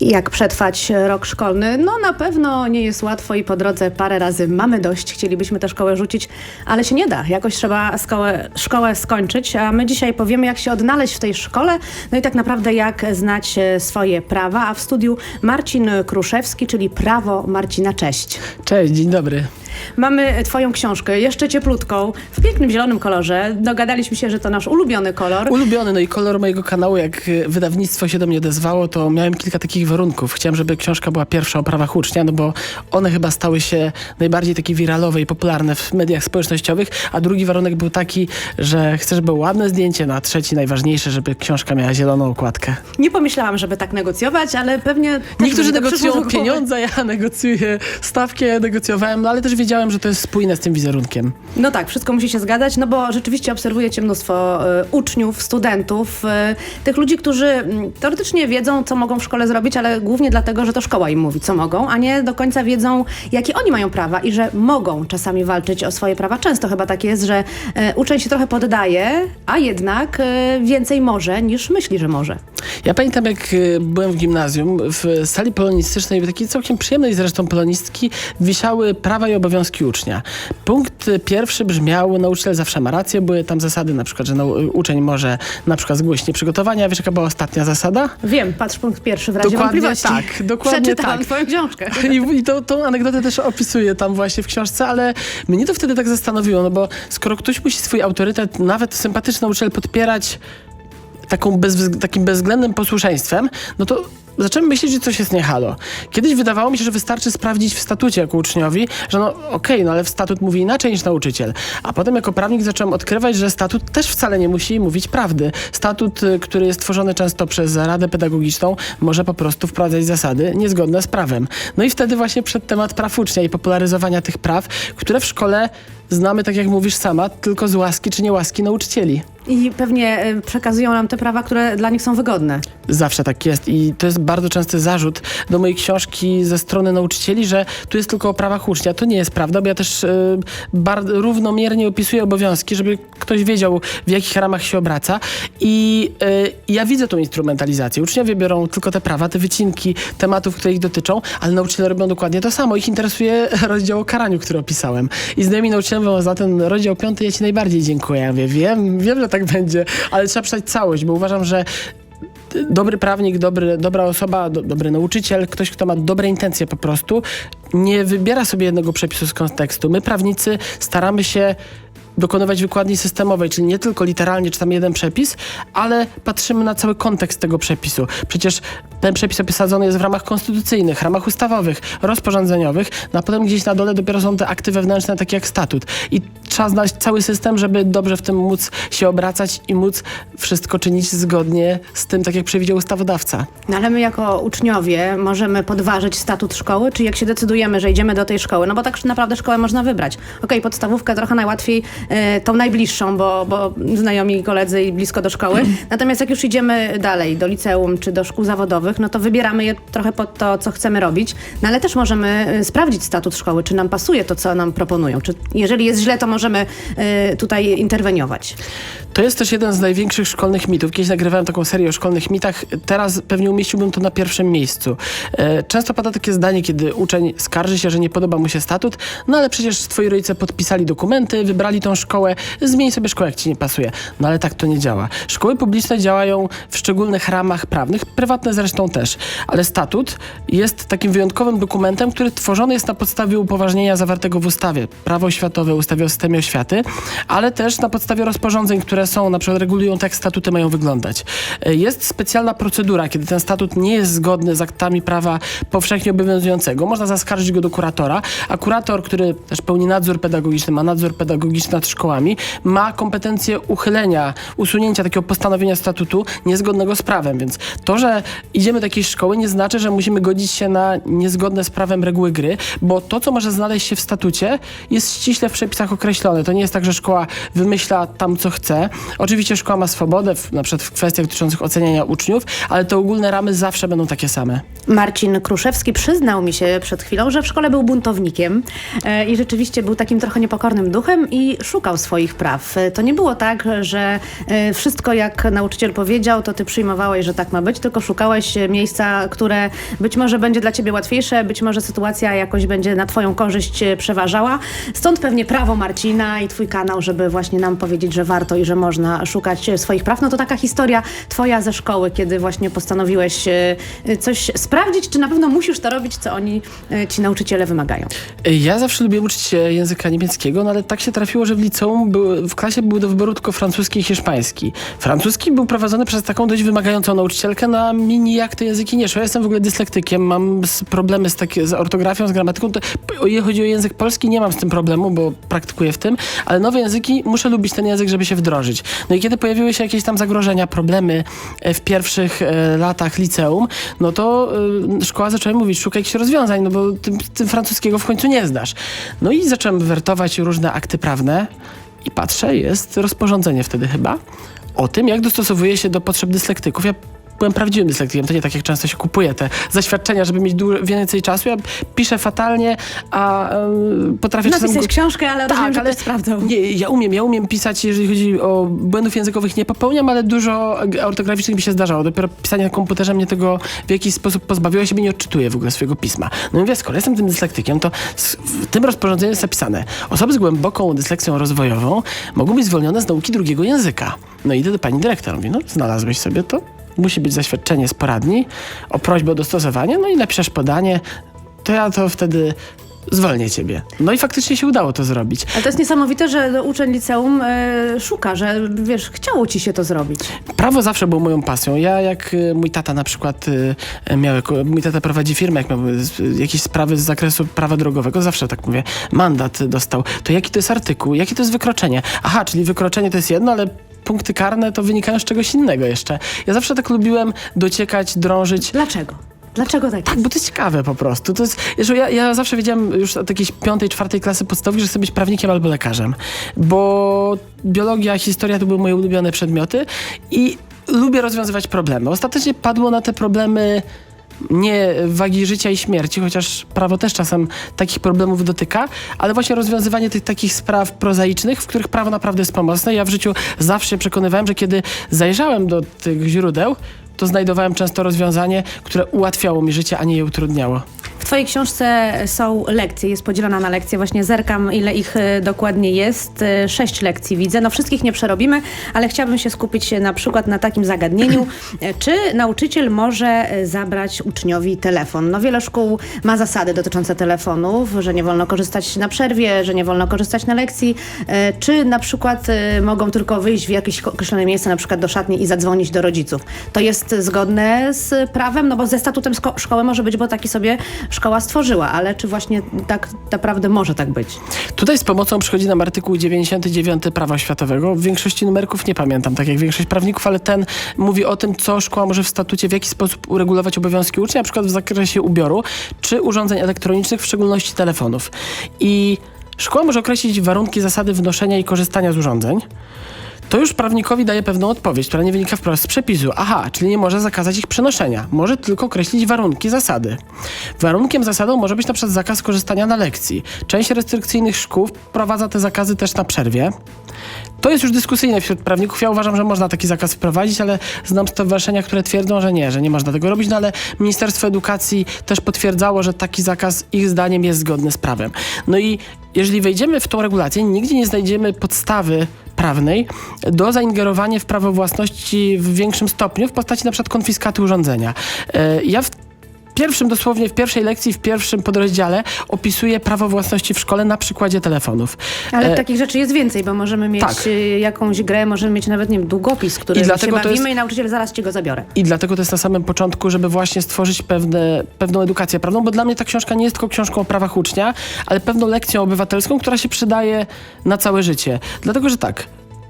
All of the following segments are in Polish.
Jak przetrwać rok szkolny? No na pewno nie jest łatwo i po drodze parę razy mamy dość. Chcielibyśmy tę szkołę rzucić, ale się nie da. Jakoś trzeba szkołę, szkołę skończyć, a my dzisiaj powiemy, jak się odnaleźć w tej szkole, no i tak naprawdę jak znać e, swoje prawa. A w studiu Marcin Kruszewski, czyli Prawo Marcina. Cześć. Cześć, dzień dobry. Mamy twoją książkę, jeszcze cieplutką, w pięknym zielonym kolorze. Dogadaliśmy się, że to nasz ulubiony kolor. Ulubiony, no i kolor mojego kanału, jak wydawnictwo się do mnie odezwało, to miałem kilka takich warunków. Chciałem, żeby książka była pierwsza o prawach ucznia, no bo one chyba stały się najbardziej takie wiralowe i popularne w mediach społecznościowych, a drugi warunek był taki, że chcę, żeby było ładne zdjęcie, no a trzeci najważniejsze, żeby książka miała zieloną okładkę. Nie pomyślałam, żeby tak negocjować, ale pewnie... też Niektórzy przyszło negocjują pieniądze, ja negocjuję stawkę, ja negocjowałem, no ale też wiedziałem, że to jest spójne z tym wizerunkiem. No tak, wszystko musi się zgadzać, no bo rzeczywiście obserwujecie mnóstwo e, uczniów, studentów, e, tych ludzi, którzy mm, teoretycznie wiedzą, co mogą w szkole zrobić, ale głównie dlatego, że to szkoła im mówi, co mogą, a nie do końca wiedzą, jakie oni mają prawa i że mogą czasami walczyć o swoje prawa. Często chyba tak jest, że e, uczeń się trochę poddaje, a jednak e, więcej może niż myśli, że może. Ja pamiętam, jak y, byłem w gimnazjum, w sali polonistycznej, takiej całkiem przyjemnej zresztą polonistki, wisiały prawa i obowiązki ucznia. Punkt pierwszy brzmiał, nauczyciel zawsze ma rację, były tam zasady na przykład, że uczeń może na przykład zgłosić nieprzygotowania. Wiesz, jaka była ostatnia zasada? Wiem, patrz punkt pierwszy w razie Dokładnie wątpliwości. tak, dokładnie Przeczytałam tak. twoją książkę. I, i to, tą anegdotę też opisuję tam właśnie w książce, ale mnie to wtedy tak zastanowiło, no bo skoro ktoś musi swój autorytet, nawet sympatyczny nauczyciel, podpierać taką bez, takim bezwzględnym posłuszeństwem, no to zacząłem myśleć, że coś jest nie halo. Kiedyś wydawało mi się, że wystarczy sprawdzić w statucie jako uczniowi, że no okej, no ale statut mówi inaczej niż nauczyciel. A potem jako prawnik zacząłem odkrywać, że statut też wcale nie musi mówić prawdy. Statut, y, który jest tworzony często przez Radę Pedagogiczną, może po prostu wprowadzać zasady niezgodne z prawem. No i wtedy właśnie przed temat praw ucznia i popularyzowania tych praw, które w szkole znamy, tak jak mówisz sama, tylko z łaski czy niełaski nauczycieli. I pewnie e, przekazują nam te prawa, które dla nich są wygodne. Zawsze tak jest i to jest bardzo częsty zarzut do mojej książki ze strony nauczycieli, że tu jest tylko o prawach ucznia. To nie jest prawda, bo ja też y, równomiernie opisuję obowiązki, żeby ktoś wiedział, w jakich ramach się obraca i y, ja widzę tą instrumentalizację. Uczniowie biorą tylko te prawa, te wycinki tematów, które ich dotyczą, ale nauczyciele robią dokładnie to samo. Ich interesuje rozdział o karaniu, który opisałem. I znajomi nauczyciele mówią, za ten rozdział piąty ja ci najbardziej dziękuję. Ja mówię, wiem, wiem, że tak będzie, ale trzeba przeczytać całość, bo uważam, że dobry prawnik, dobry, dobra osoba, do, dobry nauczyciel, ktoś, kto ma dobre intencje po prostu, nie wybiera sobie jednego przepisu z kontekstu. My, prawnicy, staramy się dokonywać wykładni systemowej, czyli nie tylko literalnie czytamy jeden przepis, ale patrzymy na cały kontekst tego przepisu. Przecież ten przepis obsadzony jest w ramach konstytucyjnych, ramach ustawowych, rozporządzeniowych, no a potem gdzieś na dole dopiero są te akty wewnętrzne, takie jak statut. I trzeba znaleźć cały system, żeby dobrze w tym móc się obracać i móc wszystko czynić zgodnie z tym, tak jak przewidział ustawodawca. No ale my jako uczniowie możemy podważyć statut szkoły, czy jak się decydujemy, że idziemy do tej szkoły, no bo tak naprawdę szkołę można wybrać. Okej, podstawówkę trochę najłatwiej, tą najbliższą, bo, bo znajomi koledzy i blisko do szkoły. Natomiast jak już idziemy dalej, do liceum czy do szkół zawodowych, no to wybieramy je trochę pod to, co chcemy robić, no ale też możemy e, sprawdzić statut szkoły, czy nam pasuje to, co nam proponują. Czy jeżeli jest źle, to możemy e, tutaj interweniować. To jest też jeden z największych szkolnych mitów. Kiedyś nagrywałem taką serię o szkolnych mitach. Teraz pewnie umieściłbym to na pierwszym miejscu. E, Często pada takie zdanie, kiedy uczeń skarży się, że nie podoba mu się statut, no ale przecież twoi rodzice podpisali dokumenty, wybrali tą szkołę, zmień sobie szkołę, jak ci nie pasuje. No ale tak to nie działa. Szkoły publiczne działają w szczególnych ramach prawnych, prywatne zresztą też, ale statut jest takim wyjątkowym dokumentem, który tworzony jest na podstawie upoważnienia zawartego w ustawie, prawo oświatowe, ustawie o systemie oświaty, ale też na podstawie rozporządzeń, które są, na przykład regulują, jak statuty mają wyglądać. E, Jest specjalna procedura, kiedy ten statut nie jest zgodny z aktami prawa powszechnie obowiązującego. Można zaskarżyć go do kuratora, a kurator, który też pełni nadzór pedagogiczny, ma nadzór pedagogiczny nad szkołami, ma kompetencję uchylenia, usunięcia takiego postanowienia statutu niezgodnego z prawem. Więc to, że idziemy do jakiejś szkoły, nie znaczy, że musimy godzić się na niezgodne z prawem reguły gry, bo to, co może znaleźć się w statucie, jest ściśle w przepisach określone. To nie jest tak, że szkoła wymyśla tam, co chce. Oczywiście szkoła ma swobodę, w, na przykład w kwestiach dotyczących oceniania uczniów, ale te ogólne ramy zawsze będą takie same. Marcin Kruszewski przyznał mi się przed chwilą, że w szkole był buntownikiem e, i rzeczywiście był takim trochę niepokornym duchem i szukał swoich praw. E, To nie było tak, że e, wszystko jak nauczyciel powiedział, to ty przyjmowałeś, że tak ma być, tylko szukałeś e, miejsca, które być może będzie dla ciebie łatwiejsze, być może sytuacja jakoś będzie na twoją korzyść przeważała. Stąd pewnie prawo Marcina i twój kanał, żeby właśnie nam powiedzieć, że warto i że można szukać swoich praw. No to taka historia twoja ze szkoły, kiedy właśnie postanowiłeś coś sprawdzić, czy na pewno musisz to robić, co oni, ci nauczyciele wymagają. Ja zawsze lubiłem uczyć się języka niemieckiego, no ale tak się trafiło, że w liceum w klasie był do wyboru tylko francuski i hiszpański. Francuski był prowadzony przez taką dość wymagającą nauczycielkę, no a mi nijak te języki nie szło. Ja jestem w ogóle dyslektykiem, mam problemy z, takie, z ortografią, z gramatyką. To, ile chodzi o język polski, nie mam z tym problemu, bo praktykuję w tym, ale nowe języki, muszę lubić ten język, żeby się wdrożyć. No i kiedy pojawiły się jakieś tam zagrożenia, problemy e, w pierwszych e, latach liceum, no to e, szkoła zaczęła mówić, szukaj jakichś rozwiązań, no bo tym, tym francuskiego w końcu nie zdasz. No i zacząłem wertować różne akty prawne i patrzę, jest rozporządzenie wtedy chyba o tym, jak dostosowuje się do potrzeb dyslektyków. Ja byłem prawdziwym dyslektykiem, to nie tak jak często się kupuje te zaświadczenia, żeby mieć więcej czasu. Ja piszę fatalnie, a um, potrafię czasem... Napisałeś go- książkę, ale rozumiem, że ale ktoś sprawdzał. Nie, ja umiem, ja umiem pisać, jeżeli chodzi o błędów językowych nie popełniam, ale dużo ortograficznych mi się zdarzało. Dopiero pisanie na komputerze mnie tego w jakiś sposób pozbawiło, ja siebie nie odczytuję w ogóle swojego pisma. No i mówię, skoro jestem tym dyslektykiem, to w tym rozporządzeniu jest napisane, osoby z głęboką dysleksją rozwojową mogą być zwolnione z nauki drugiego języka. No i idę do pani dyrektor, mówi, no znalazłeś sobie to, musi być zaświadczenie z poradni o prośbę o dostosowanie, no i napiszesz podanie, to ja to wtedy zwolnię ciebie. No i faktycznie się udało to zrobić. Ale to jest niesamowite, że uczeń liceum e, szuka, że wiesz, chciało ci się to zrobić. Prawo zawsze było moją pasją. Ja jak y, mój tata na przykład y, miał, mój tata prowadzi firmę, jak miał y, jakieś sprawy z zakresu prawa drogowego, zawsze tak mówię, mandat dostał. To jaki to jest artykuł, jakie to jest wykroczenie? Aha, czyli wykroczenie to jest jedno, ale punkty karne to wynikają z czegoś innego jeszcze. Ja zawsze tak lubiłem dociekać, drążyć. Dlaczego? Dlaczego tak Tak, bo to jest ciekawe po prostu. To jest, ja, ja zawsze wiedziałem już od jakiejś piątej, czwartej klasy podstawowej, że chcę być prawnikiem albo lekarzem. Bo biologia, historia to były moje ulubione przedmioty i lubię rozwiązywać problemy. Ostatecznie padło na te problemy nie wagi życia i śmierci, chociaż prawo też czasem takich problemów dotyka, ale właśnie rozwiązywanie tych takich spraw prozaicznych, w których prawo naprawdę jest pomocne. Ja w życiu zawsze się przekonywałem, że kiedy zajrzałem do tych źródeł, to znajdowałem często rozwiązanie, które ułatwiało mi życie, a nie je utrudniało. W twojej książce są lekcje, jest podzielona na lekcje. Właśnie zerkam, ile ich e, dokładnie jest. E, Sześć lekcji widzę. No wszystkich nie przerobimy, ale chciałabym się skupić na przykład na takim zagadnieniu, e, czy nauczyciel może e, zabrać uczniowi telefon. No wiele szkół ma zasady dotyczące telefonów, że nie wolno korzystać na przerwie, że nie wolno korzystać na lekcji, e, czy na przykład e, mogą tylko wyjść w jakieś określone miejsce, na przykład do szatni i zadzwonić do rodziców. To jest zgodne z prawem, no bo ze statutem sko- szkoły może być, bo taki sobie szkoła stworzyła, ale czy właśnie tak naprawdę może tak być? Tutaj z pomocą przychodzi nam artykuł 99 Prawa Oświatowego. W większości numerków nie pamiętam, tak jak większość prawników, ale ten mówi o tym, co szkoła może w statucie, w jaki sposób uregulować obowiązki ucznia, na przykład w zakresie ubioru czy urządzeń elektronicznych, w szczególności telefonów. I szkoła może określić warunki, zasady wnoszenia i korzystania z urządzeń. To już prawnikowi daje pewną odpowiedź, która nie wynika wprost z przepisu. Aha, czyli nie może zakazać ich przenoszenia. Może tylko określić warunki, zasady. Warunkiem, zasadą może być na przykład zakaz korzystania na lekcji. Część restrykcyjnych szkół wprowadza te zakazy też na przerwie. To jest już dyskusyjne wśród prawników. Ja uważam, że można taki zakaz wprowadzić, ale znam stowarzyszenia, które twierdzą, że nie, że nie można tego robić, no ale Ministerstwo Edukacji też potwierdzało, że taki zakaz ich zdaniem jest zgodny z prawem. No i jeżeli wejdziemy w tą regulację, nigdzie nie znajdziemy podstawy prawnej do zaingerowania w prawo własności w większym stopniu w postaci na przykład konfiskaty urządzenia. E, Ja w pierwszym, dosłownie w pierwszej lekcji, w pierwszym podrozdziale opisuję prawo własności w szkole na przykładzie telefonów. Ale E, takich rzeczy jest więcej, bo możemy mieć tak. y, jakąś grę, możemy mieć nawet, nie wiem, długopis, który I się dlatego to bawimy jest- i nauczyciel zaraz ci go zabiorę. I dlatego to jest na samym początku, żeby właśnie stworzyć pewne, pewną edukację prawną, bo dla mnie ta książka nie jest tylko książką o prawach ucznia, ale pewną lekcją obywatelską, która się przydaje na całe życie. Dlatego, że tak,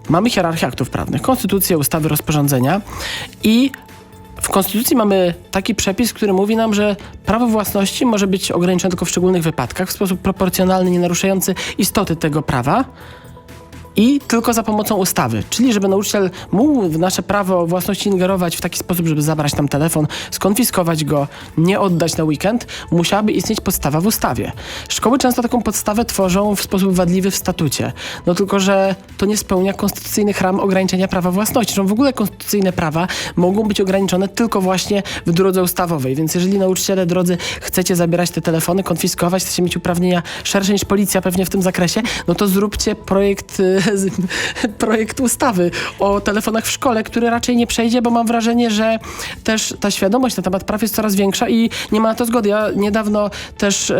mamy hierarchię aktów prawnych, konstytucję, ustawy, rozporządzenia i w Konstytucji mamy taki przepis, który mówi nam, że prawo własności może być ograniczone tylko w szczególnych wypadkach, w sposób proporcjonalny, nie naruszający istoty tego prawa. I tylko za pomocą ustawy. Czyli żeby nauczyciel mógł w nasze prawo własności ingerować w taki sposób, żeby zabrać tam telefon, skonfiskować go, nie oddać na weekend, musiałaby istnieć podstawa w ustawie. Szkoły często taką podstawę tworzą w sposób wadliwy w statucie. No tylko, że to nie spełnia konstytucyjnych ram ograniczenia prawa własności. Że w ogóle konstytucyjne prawa mogą być ograniczone tylko właśnie w drodze ustawowej. Więc jeżeli nauczyciele, drodzy, chcecie zabierać te telefony, konfiskować, chcecie mieć uprawnienia szersze niż policja pewnie w tym zakresie, no to zróbcie projekt, y, projekt ustawy o telefonach w szkole, który raczej nie przejdzie, bo mam wrażenie, że też ta świadomość na temat praw jest coraz większa i nie ma na to zgody. Ja niedawno też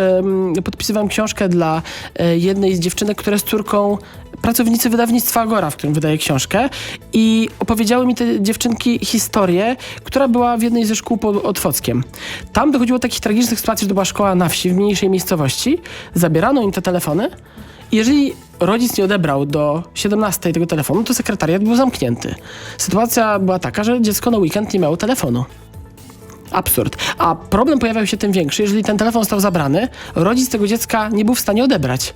podpisywałem książkę dla e, jednej z dziewczynek, która jest córką pracownicy wydawnictwa Agora, w którym wydaje książkę i opowiedziały mi te dziewczynki historię, która była w jednej ze szkół pod Otwockiem. Tam dochodziło do takich tragicznych sytuacji, że to była szkoła na wsi, w mniejszej miejscowości, zabierano im te telefony jeżeli rodzic nie odebrał do 17 tego telefonu, to sekretariat był zamknięty. Sytuacja była taka, że dziecko na weekend nie miało telefonu. Absurd. A problem pojawiał się tym większy, jeżeli ten telefon został zabrany, rodzic tego dziecka nie był w stanie odebrać.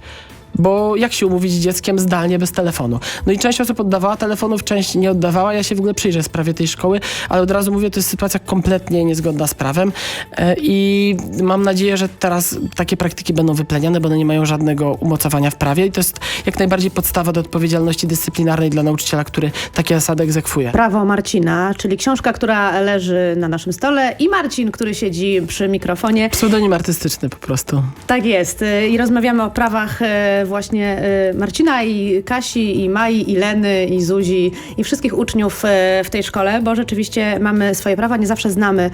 Bo jak się umówić z dzieckiem zdalnie bez telefonu? No i część osób oddawała telefonów, część nie oddawała. Ja się w ogóle przyjrzę sprawie tej szkoły, ale od razu mówię, to jest sytuacja kompletnie niezgodna z prawem e, i mam nadzieję, że teraz takie praktyki będą wypleniane, bo one nie mają żadnego umocowania w prawie i to jest jak najbardziej podstawa do odpowiedzialności dyscyplinarnej dla nauczyciela, który takie zasady egzekwuje. Prawo Marcina, czyli książka, która leży na naszym stole i Marcin, który siedzi przy mikrofonie. Pseudonim artystyczny po prostu. Tak jest. Y, I rozmawiamy o prawach y, właśnie y, Marcina i Kasi, i Mai, i Leny, i Zuzi, i wszystkich uczniów y, w tej szkole, bo rzeczywiście mamy swoje prawa, nie zawsze znamy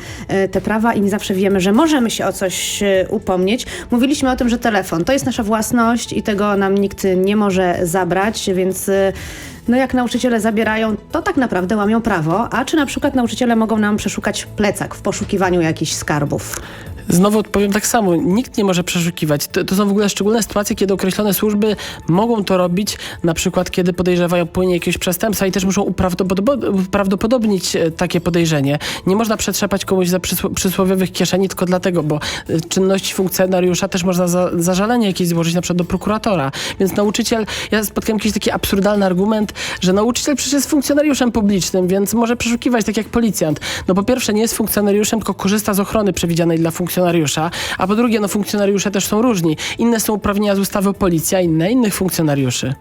y, te prawa i nie zawsze wiemy, że możemy się o coś upomnieć. Mówiliśmy o tym, że telefon to jest nasza własność i tego nam nikt nie może zabrać, więc no jak nauczyciele zabierają, to tak naprawdę łamią prawo. A czy na przykład nauczyciele mogą nam przeszukać plecak w poszukiwaniu jakichś skarbów? Znowu odpowiem tak samo. Nikt nie może przeszukiwać. To, to są w ogóle szczególne sytuacje, kiedy określone służby mogą to robić, na przykład kiedy podejrzewają popełnienie jakiegoś przestępstwa i też muszą uprawdopodob- uprawdopodobnić e, takie podejrzenie. Nie można przetrzepać komuś za przysł- przysłowiowych kieszeni tylko dlatego, bo e, czynności funkcjonariusza też można za zażalenie jakieś złożyć na przykład do prokuratora. Więc nauczyciel, ja spotkałem jakiś taki absurdalny argument, że nauczyciel przecież jest funkcjonariuszem publicznym, więc może przeszukiwać tak jak policjant. No po pierwsze nie jest funkcjonariuszem, tylko korzysta z ochrony przewidzianej dla funkcjonariusza, a po drugie no funkcjonariusze też są różni. Inne są uprawnienia z ustawy o policji, a inne innych funkcjonariuszy.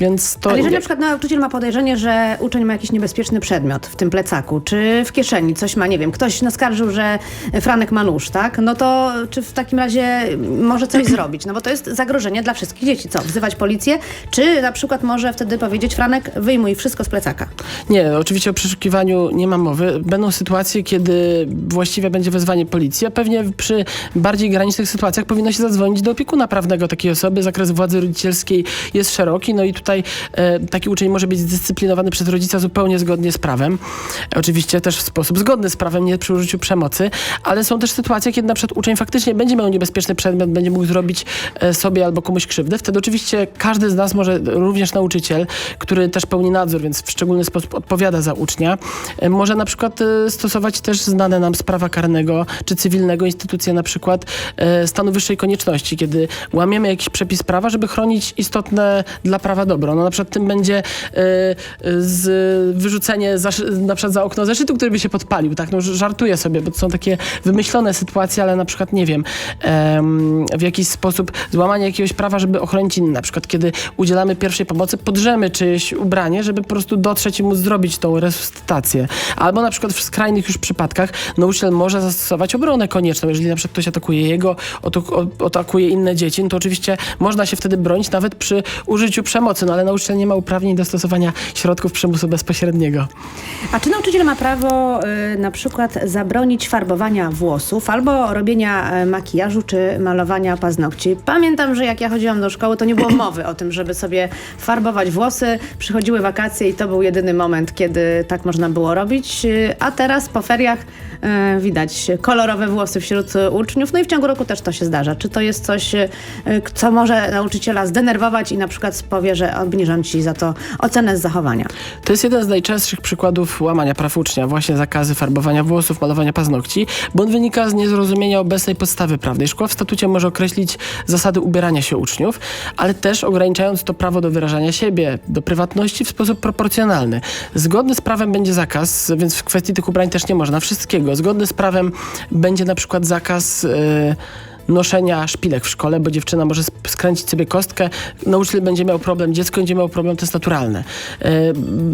Więc to... Ale jeżeli na przykład nauczyciel ma podejrzenie, że uczeń ma jakiś niebezpieczny przedmiot w tym plecaku, czy w kieszeni coś ma, nie wiem, ktoś naskarżył, że Franek ma nóż, tak? No to czy w takim razie może coś zrobić? No bo to jest zagrożenie dla wszystkich dzieci. Co, wzywać policję? Czy na przykład może wtedy powiedzieć, Franek, wyjmuj wszystko z plecaka? Nie, oczywiście o przeszukiwaniu nie ma mowy. Będą sytuacje, kiedy właściwie będzie wezwanie policji, a pewnie przy bardziej granicznych sytuacjach powinno się zadzwonić do opiekuna prawnego takiej osoby. Zakres władzy rodzicielskiej jest szeroki, no i tutaj e, taki uczeń może być zdyscyplinowany przez rodzica zupełnie zgodnie z prawem. Oczywiście też w sposób zgodny z prawem, nie przy użyciu przemocy, ale są też sytuacje, kiedy na przykład uczeń faktycznie będzie miał niebezpieczny przedmiot, będzie mógł zrobić e, sobie albo komuś krzywdę. Wtedy oczywiście każdy z nas może, również nauczyciel, który też pełni nadzór, więc w szczególny sposób odpowiada za ucznia, e, może na przykład e, stosować też znane nam z prawa karnego czy cywilnego instytucje na przykład e, stanu wyższej konieczności, kiedy łamiemy jakiś przepis prawa, żeby chronić istotne dla prawa dobro. No na przykład tym będzie z wyrzucenie za, na przykład za okno zeszytu, który by się podpalił, tak? No żartuję sobie, bo to są takie wymyślone sytuacje, ale na przykład nie wiem, em, w jakiś sposób złamanie jakiegoś prawa, żeby ochronić inne. Na przykład kiedy udzielamy pierwszej pomocy, podrzemy czyjeś ubranie, żeby po prostu dotrzeć i móc zrobić tą resuscytację. Albo na przykład w skrajnych już przypadkach nauczyciel może zastosować obronę konieczną. Jeżeli na przykład ktoś atakuje jego, atakuje inne dzieci, no to oczywiście można się wtedy bronić nawet przy użyciu przemocy, no ale nauczyciel nie ma uprawnień do stosowania środków przymusu bezpośredniego. A czy nauczyciel ma prawo y, na przykład zabronić farbowania włosów albo robienia y, makijażu czy malowania paznokci? Pamiętam, że jak ja chodziłam do szkoły, to nie było mowy o tym, żeby sobie farbować włosy. Przychodziły wakacje i to był jedyny moment, kiedy tak można było robić. Y, A teraz po feriach widać kolorowe włosy wśród y, uczniów. No i w ciągu roku też to się zdarza. Czy to jest coś, y, co może nauczyciela zdenerwować i na przykład powie, że obniżą ci za to ocenę z zachowania? To jest jeden z najczęstszych przykładów łamania praw ucznia, właśnie zakazy farbowania włosów, malowania paznokci, bo on wynika z niezrozumienia obecnej podstawy prawnej. Szkoła w statucie może określić zasady ubierania się uczniów, ale też ograniczając to prawo do wyrażania siebie, do prywatności w sposób proporcjonalny. Zgodny z prawem będzie zakaz, więc w kwestii tych ubrań też nie można wszystkiego. Zgodny z prawem będzie na przykład zakaz. Yy, noszenia szpilek w szkole, bo dziewczyna może skręcić sobie kostkę, nauczyciel będzie miał problem, dziecko będzie miało problem, to jest naturalne. E,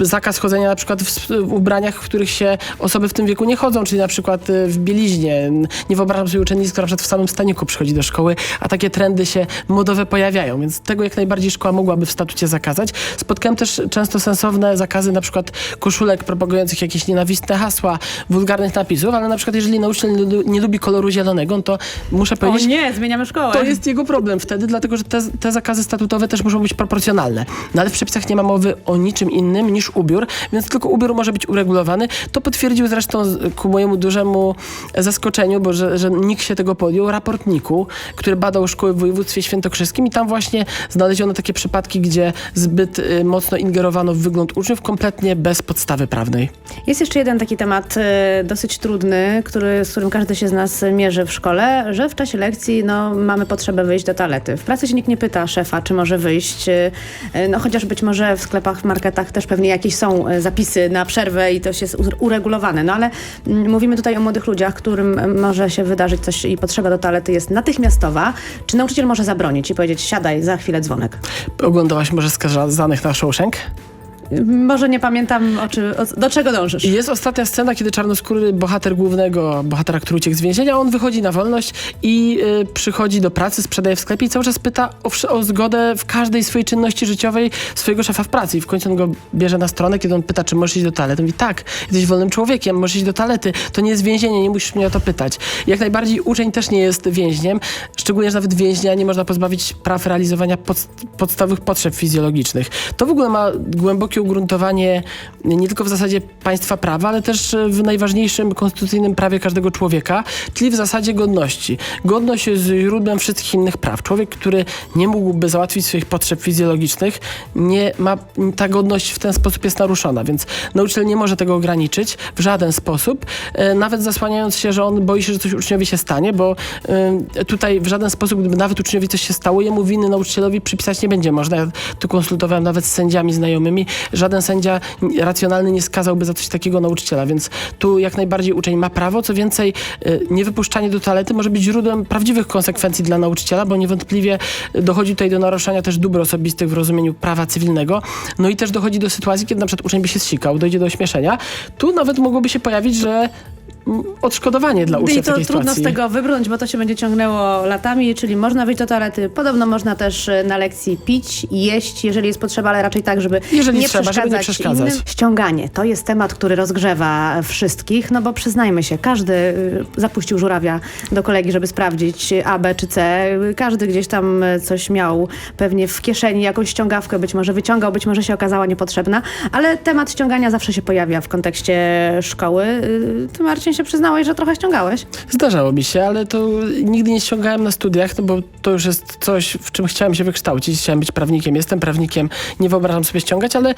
zakaz chodzenia na przykład w, ubraniach, w których się osoby w tym wieku nie chodzą, czyli na przykład e, w bieliźnie. Nie wyobrażam sobie uczennicy, która w samym staniku przychodzi do szkoły, a takie trendy się modowe pojawiają, więc tego jak najbardziej szkoła mogłaby w statucie zakazać. Spotkałem też często sensowne zakazy na przykład koszulek propagujących jakieś nienawistne hasła, wulgarnych napisów, ale na przykład jeżeli nauczyciel nie, lu- nie lubi koloru zielonego, to muszę powiedzieć, nie, zmieniamy szkołę. to jest jego problem wtedy, dlatego że te, te zakazy statutowe też muszą być proporcjonalne. No ale w przepisach nie ma mowy o niczym innym niż ubiór, więc tylko ubiór może być uregulowany. To potwierdził zresztą ku mojemu dużemu zaskoczeniu, bo że, że nikt się tego podjął, raport NIK-u, który badał szkoły w województwie świętokrzyskim i tam właśnie znaleziono takie przypadki, gdzie zbyt y, mocno ingerowano w wygląd uczniów kompletnie bez podstawy prawnej. Jest jeszcze jeden taki temat e, dosyć trudny, który, z którym każdy się z nas mierzy w szkole, że w czasie lekcji no, mamy potrzebę wyjść do toalety. W pracy się nikt nie pyta szefa, czy może wyjść, e, e, no chociaż być może w sklepach, w marketach też pewnie jakieś są e, zapisy na przerwę i to jest ure- uregulowane. No ale mm, mówimy tutaj o młodych ludziach, którym może się wydarzyć coś i potrzeba do toalety jest natychmiastowa. Czy nauczyciel może zabronić i powiedzieć, siadaj, za chwilę dzwonek? Oglądałaś może skazanych na Shawshank? Może nie pamiętam, o czy, o, do czego dążysz. Jest ostatnia scena, kiedy czarnoskóry bohater głównego, bohatera, który uciekł z więzienia, on wychodzi na wolność i y, przychodzi do pracy, sprzedaje w sklepie i cały czas pyta o, o zgodę w każdej swojej czynności życiowej swojego szefa w pracy. I w końcu on go bierze na stronę, kiedy on pyta, czy możesz iść do toalety. On mówi, tak, jesteś wolnym człowiekiem, możesz iść do toalety. To nie jest więzienie, nie musisz mnie o to pytać. Jak najbardziej uczeń też nie jest więźniem, szczególnie, że nawet więźnia nie można pozbawić praw realizowania podst- podstawowych potrzeb fizjologicznych. To w ogóle ma ugruntowanie nie tylko w zasadzie państwa prawa, ale też w najważniejszym konstytucyjnym prawie każdego człowieka, czyli w zasadzie godności. Godność jest źródłem wszystkich innych praw. Człowiek, który nie mógłby załatwić swoich potrzeb fizjologicznych, nie ma, ta godność w ten sposób jest naruszona, więc nauczyciel nie może tego ograniczyć w żaden sposób, e, nawet zasłaniając się, że on boi się, że coś uczniowi się stanie, bo e, tutaj w żaden sposób, gdyby nawet uczniowi coś się stało, jemu winy nauczycielowi przypisać nie będzie można. Ja tu konsultowałem nawet z sędziami znajomymi. Żaden sędzia racjonalny nie skazałby za coś takiego nauczyciela, więc tu jak najbardziej uczeń ma prawo. Co więcej, e, niewypuszczanie do toalety może być źródłem prawdziwych konsekwencji dla nauczyciela, bo niewątpliwie dochodzi tutaj do naruszania też dóbr osobistych w rozumieniu prawa cywilnego. No i też dochodzi do sytuacji, kiedy na przykład uczeń by się zsikał, dojdzie do ośmieszenia. Tu nawet mogłoby się pojawić, że odszkodowanie dla ucznia I to trudno sytuacji. z tego wybrnąć, bo to się będzie ciągnęło latami, czyli można wyjść do toalety. Podobno można też e, na lekcji pić, jeść, jeżeli jest potrzeba, ale raczej tak, żeby Jeżeli nie trzeba, żeby nie przeszkadzać przeszkadzać. innym. Ściąganie to jest temat, który rozgrzewa wszystkich, no bo przyznajmy się, każdy y, zapuścił żurawia do kolegi, żeby sprawdzić A, B czy C. Każdy gdzieś tam y, coś miał pewnie w kieszeni, jakąś ściągawkę, być może wyciągał, być może się okazała niepotrzebna, ale temat ściągania zawsze się pojawia w kontekście szkoły. Ty Marcin się przyznałeś, że trochę ściągałeś. Zdarzało mi się, ale to nigdy nie ściągałem na studiach, no bo to już jest coś, w czym chciałem się wykształcić. Chciałem być prawnikiem, jestem prawnikiem, nie wyobrażam sobie ściągać, ale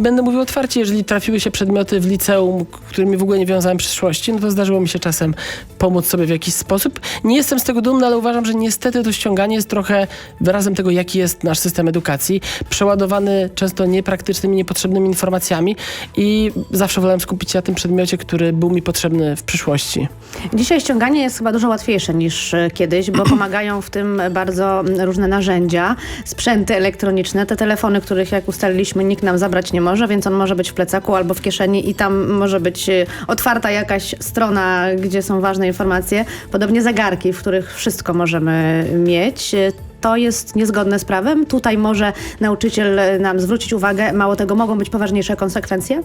będę mówił otwarcie, jeżeli trafiły się przedmioty w liceum, którymi w ogóle nie wiązałem przyszłości, no to zdarzyło mi się czasem pomóc sobie w jakiś sposób. Nie jestem z tego dumny, ale uważam, że niestety to ściąganie jest trochę wyrazem tego, jaki jest nasz system edukacji, przeładowany często niepraktycznymi, niepotrzebnymi informacjami i zawsze wolałem skupić się na tym przedmiocie, który był mi potrzebny w przyszłości. Dzisiaj ściąganie jest chyba dużo łatwiejsze niż e, kiedyś, bo pomagają w tym bardzo różne narzędzia, sprzęty elektroniczne, te telefony, których jak ustaliliśmy nikt nam zabrać nie może, więc on może być w plecaku albo w kieszeni i tam może być e, otwarta jakaś strona, gdzie są ważne informacje. Podobnie zegarki, w których wszystko możemy mieć. To jest niezgodne z prawem? Tutaj może nauczyciel e, nam zwrócić uwagę, mało tego, mogą być poważniejsze konsekwencje?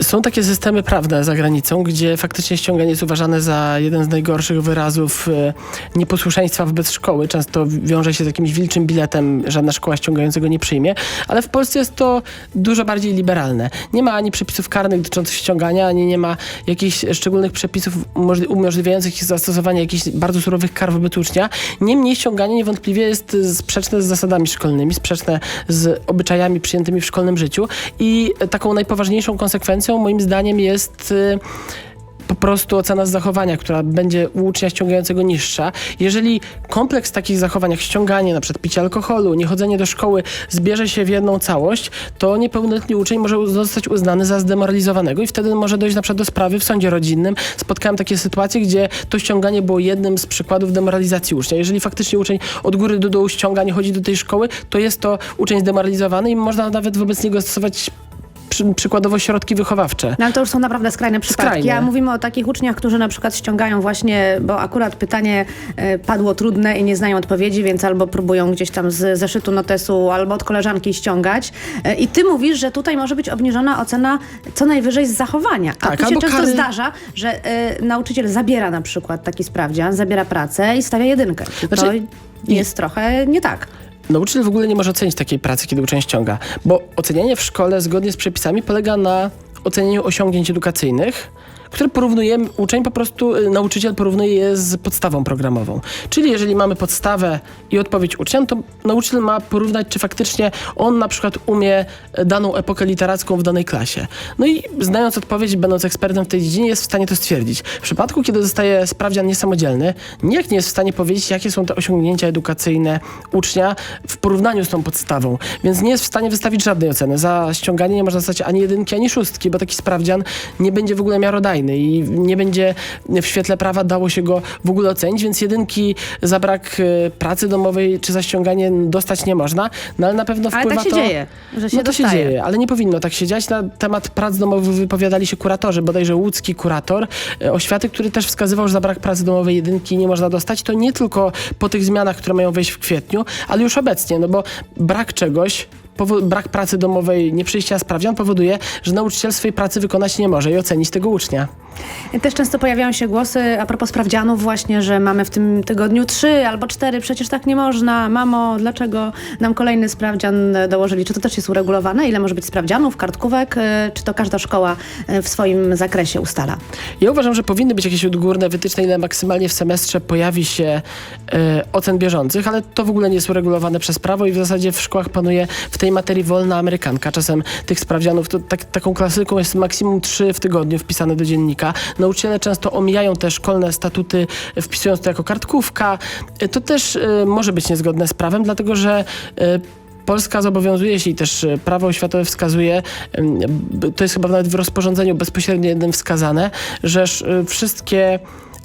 Są takie systemy prawne za granicą, gdzie faktycznie ściąganie jest uważane za jeden z najgorszych wyrazów e, nieposłuszeństwa wobec szkoły. Często wiąże się z jakimś wilczym biletem, żadna szkoła ściągającego nie przyjmie, ale w Polsce jest to dużo bardziej liberalne. Nie ma ani przepisów karnych dotyczących ściągania, ani nie ma jakichś szczególnych przepisów umożli- umożliwiających zastosowanie jakichś bardzo surowych kar wobec ucznia. Niemniej ściąganie niewątpliwie jest sprzeczne z zasadami szkolnymi, sprzeczne z obyczajami przyjętymi w szkolnym życiu i taką najpoważniejszą konsekwencją moim zdaniem jest y, po prostu ocena zachowania, która będzie u ucznia ściągającego niższa. Jeżeli kompleks takich zachowań jak ściąganie, na przykład picie alkoholu, niechodzenie do szkoły zbierze się w jedną całość, to niepełnoletni uczeń może zostać uznany za zdemoralizowanego i wtedy może dojść na przykład do sprawy w sądzie rodzinnym. Spotkałem takie sytuacje, gdzie to ściąganie było jednym z przykładów demoralizacji ucznia. Jeżeli faktycznie uczeń od góry do dołu ściąga, nie chodzi do tej szkoły, to jest to uczeń zdemoralizowany i można nawet wobec niego stosować przy, przykładowo środki wychowawcze. No ale to już są naprawdę skrajne przypadki. Skrajne. Ja mówimy o takich uczniach, którzy na przykład ściągają właśnie, bo akurat pytanie e, padło trudne i nie znają odpowiedzi, więc albo próbują gdzieś tam z zeszytu notesu, albo od koleżanki ściągać. E, I ty mówisz, że tutaj może być obniżona ocena co najwyżej z zachowania. A Tak, tu się często kary- zdarza, że e, nauczyciel zabiera na przykład taki sprawdzian, zabiera pracę i stawia jedynkę. Czy to Znaczy- jest trochę nie tak. Nauczyciel w ogóle nie może ocenić takiej pracy, kiedy uczeń ściąga, bo ocenianie w szkole zgodnie z przepisami polega na ocenianiu osiągnięć edukacyjnych, które porównuje uczeń po prostu, y, nauczyciel porównuje je z podstawą programową. Czyli jeżeli mamy podstawę i odpowiedź ucznia, to nauczyciel ma porównać, czy faktycznie on na przykład umie e, daną epokę literacką w danej klasie. No i znając odpowiedź, będąc ekspertem w tej dziedzinie, jest w stanie to stwierdzić. W przypadku, kiedy dostaje sprawdzian niesamodzielny, nijak nie jest w stanie powiedzieć, jakie są te osiągnięcia edukacyjne ucznia w porównaniu z tą podstawą, więc nie jest w stanie wystawić żadnej oceny. Za ściąganie nie można dostać ani jedynki, ani szóstki, bo taki sprawdzian nie będzie w ogóle miarodajny i nie będzie w świetle prawa dało się go w ogóle ocenić, więc jedynki za brak e, pracy domowej czy za ściąganie dostać nie można, no ale na pewno Ale wpływa tak się to... dzieje, że się no to się dostaje. dzieje, ale nie powinno tak się dziać. Na temat prac domowych wypowiadali się kuratorzy, bodajże łódzki kurator e, oświaty, który też wskazywał, że za brak pracy domowej jedynki nie można dostać. To nie tylko po tych zmianach, które mają wejść w kwietniu, ale już obecnie, no bo brak czegoś brak pracy domowej, nieprzyjście na sprawdzian powoduje, że nauczyciel swojej pracy wykonać nie może i ocenić tego ucznia. Też często pojawiają się głosy a propos sprawdzianów właśnie, że mamy w tym tygodniu trzy albo cztery, przecież tak nie można. Mamo, dlaczego nam kolejny sprawdzian dołożyli? Czy to też jest uregulowane? Ile może być sprawdzianów, kartkówek? e, Czy to każda szkoła e, w swoim zakresie ustala? Ja uważam, że powinny być jakieś odgórne wytyczne, ile maksymalnie w semestrze pojawi się e, ocen bieżących, ale to w ogóle nie jest uregulowane przez prawo i w zasadzie w szkołach panuje w tej materii wolna amerykanka. Czasem tych sprawdzianów, to tak, taką klasyką jest maksimum trzy w tygodniu wpisane do dziennika. Nauczyciele często omijają te szkolne statuty, e, wpisując to jako kartkówka. E, To też e, może być niezgodne z prawem, dlatego że e, Polska zobowiązuje się i też prawo oświatowe wskazuje, to jest chyba nawet w rozporządzeniu bezpośrednio jednym wskazane, że sz- wszystkie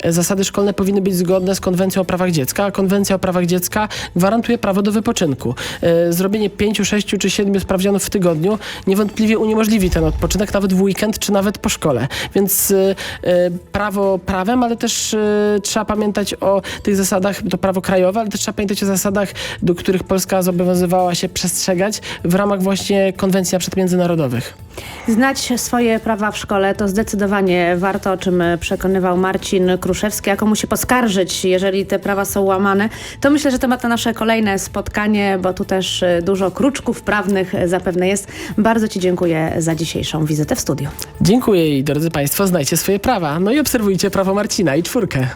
zasady szkolne powinny być zgodne z konwencją o prawach dziecka, a konwencja o prawach dziecka gwarantuje prawo do wypoczynku. E, Zrobienie pięciu, sześciu czy siedmiu sprawdzianów w tygodniu niewątpliwie uniemożliwi ten odpoczynek nawet w weekend czy nawet po szkole. Więc e, e, prawo prawem, ale też trzeba pamiętać o tych zasadach, to prawo krajowe, ale też trzeba pamiętać o zasadach, do których Polska zobowiązywała się przestrzegać w ramach właśnie konwencji na międzynarodowych. Znać swoje prawa w szkole to zdecydowanie warto, o czym przekonywał Marcin Kruszewski. A komu się poskarżyć, jeżeli te prawa są łamane, to myślę, że temat na nasze kolejne spotkanie, bo tu też e, dużo kruczków prawnych e, zapewne jest. Bardzo Ci dziękuję za dzisiejszą wizytę w studiu. Dziękuję i drodzy Państwo, znajcie swoje prawa. No i obserwujcie prawo Marcina i czwórkę.